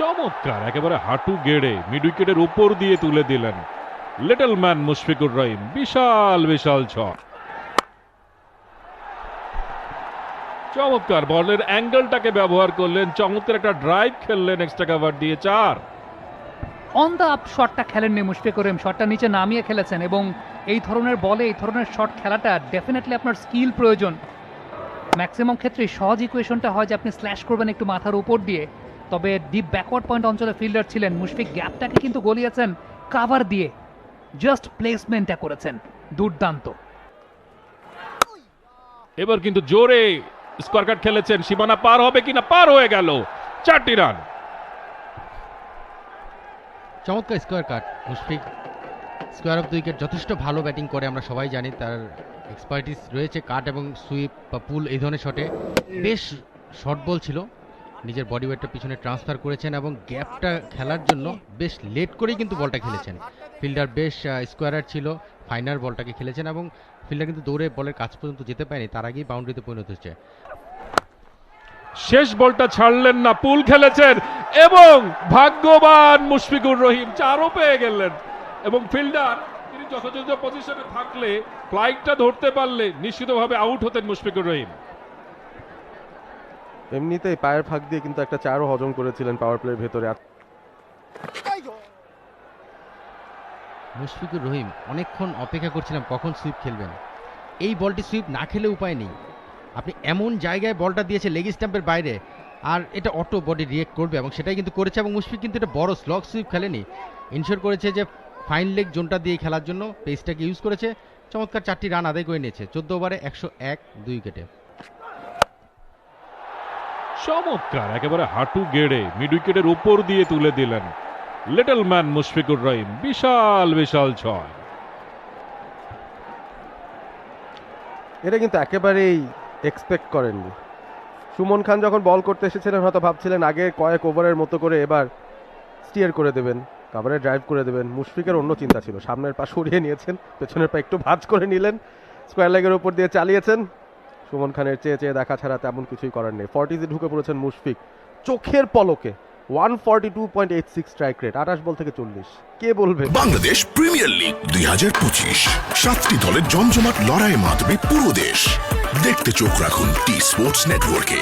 চমৎকার, একেবারে হাঁটু গেড়ে মিড উইকেটের উপর দিয়ে তুলে দিলেন। লিটল ম্যান মুশফিকুর রহিম, বিশাল বিশাল ছক। চমৎকার বলের অ্যাঙ্গেলটাকে ব্যবহার করলেন, চমৎকার একটা ড্রাইভ খেললেন এক্সট্রা কাভার দিয়ে, চার। অন দ্য আপ শটটা খেলেননি মুশফিকুর রহিম শটটা নিচে নামিয়ে খেলেছেন এবং এই ধরনের বলে, এই ধরনের শট খেলাটা ডেফিনেটলি আপনার স্কিল প্রয়োজন। ম্যাক্সিমাম ক্ষেত্রে সহজ ইকুয়েশনটা হয় যে আপনি স্ল্যাশ করবেন একটু মাথার উপর দিয়ে। তবে ডিপ ব্যাকওয়ার্ড পয়েন্ট অঞ্চলে ফিল্ডার ছিলেন মুশফিক। গ্যাপটাকে কিন্তু গলিয়েছেন কাভার দিয়ে। জাস্ট প্লেসমেন্টটা করেছেন। দুর্দান্ত। এবার কিন্তু জোরে স্কোয়ার কাট খেলেছেন সীমানা পার হবে কিনা? পার হয়ে গেল। চারটি রান চমৎকার square cut Mushfiq. Square off the wicket যথেষ্ট ভালো ব্যাটিং করে আমরা সবাই জানি তার এক্সপার্টিস রয়েছে কাট এবং সুইপ বা পুল এই ধরনের শটে বেশ শর্ট বল ছিল। নিজের বডি ওয়েটটা পিছনে ট্রান্সফার করেছেন এবং গ্যাপটা খেলার জন্য বেশ লেট করেই কিন্তু বলটা খেলেছেন। ফিল্ডার বেশ স্কোয়ারার ছিল ফাইনার বলটাকে খেলেছেন এবং ফিল্ডার কিন্তু দৌড়ে বলের কাছ পর্যন্ত যেতে পারেনি, তার আগেই বাউন্ডারিতে পরিণত হচ্ছে শেষ বলটা ছাড়লেন না, পুল খেলেছেন এবং ভাগ্যবান মুশফিকুর রহিম, চারও পেয়ে গেলেন। এবং ফিল্ডার তিনি যথাযথ পজিশনে থাকলে ফ্লাইটটা ধরতে পারলে নিশ্চিতভাবে আউট হতেন মুশফিকুর রহিম। এমনিতেই পায়ের ফাঁক দিয়ে কিন্তু একটা চারও হজম করেছিলেন পাওয়ার প্লের ভেতরে। মুশফিকুর রহিম, অনেকক্ষণ অপেক্ষা করছিলাম কখন সুইপ খেলবেন। এই বলটি সুইপ না খেলে উপায় নেই। আপনি এমন জায়গায় বলটা দিয়েছে লেগ স্ট্যাম্পের বাইরে, আর এটা অটো বডি রিয়েক্ট করবে এবং সেটাই কিন্তু করেছে এবং মুশফিক কিন্তু এটা বড় স্লগ সুইপ খেলেনি। ইনশোর করেছে যে ফাইন লেগ জোনটা দিয়ে খেলার জন্য পেসটাকে ইউজ করেছে। চমৎকার চারটি রান আদায় করে নিয়েছে। চোদ্দ ওভারে একশো এক দুই উইকেটে চমৎকার, একেবারে হাঁটু গেড়ে মিড উইকেটের উপর দিয়ে তুলে দিলেন লিটল ম্যান মুশফিকুর রহিম। বিশাল বিশাল ছয়। এটা কিন্তু একেবারেই এক্সপেক্ট করেননি। সুমন খান যখন বল করতে এসেছিলেন, হয়তো ভাবছিলেন আগে কয়েক ওভারের মতো করে এবার স্টিয়ার করে দেবেন কাভারে ড্রাইভ করে দেবেন। মুশফিকের অন্য চিন্তা ছিল। সামনের পা সরিয়ে নিয়েছেন, পেছনের পা একটু ভাঁজ করে নিলেন স্কোয়ার লেগের উপর দিয়ে চালিয়েছেন। সুমন খানের চেয়ে চেয়ে দেখা ছাড়া তেমন কিছুই করার নেই। ফর্টিজে ঢুকে পড়েছেন মুশফিক। চোখের পলকে one forty two point eight six strike rate আঠাশ বল থেকে চল্লিশ। কে বলবে? বাংলাদেশ প্রিমিয়ার লিগ দুই হাজার পঁচিশ। সাতটি দলের জমজমাট লড়াইয়ের মাধ্যমে পুরো দেশ। দেখতে চোখ রাখুন টি স্পোর্টস নেটওয়ার্কে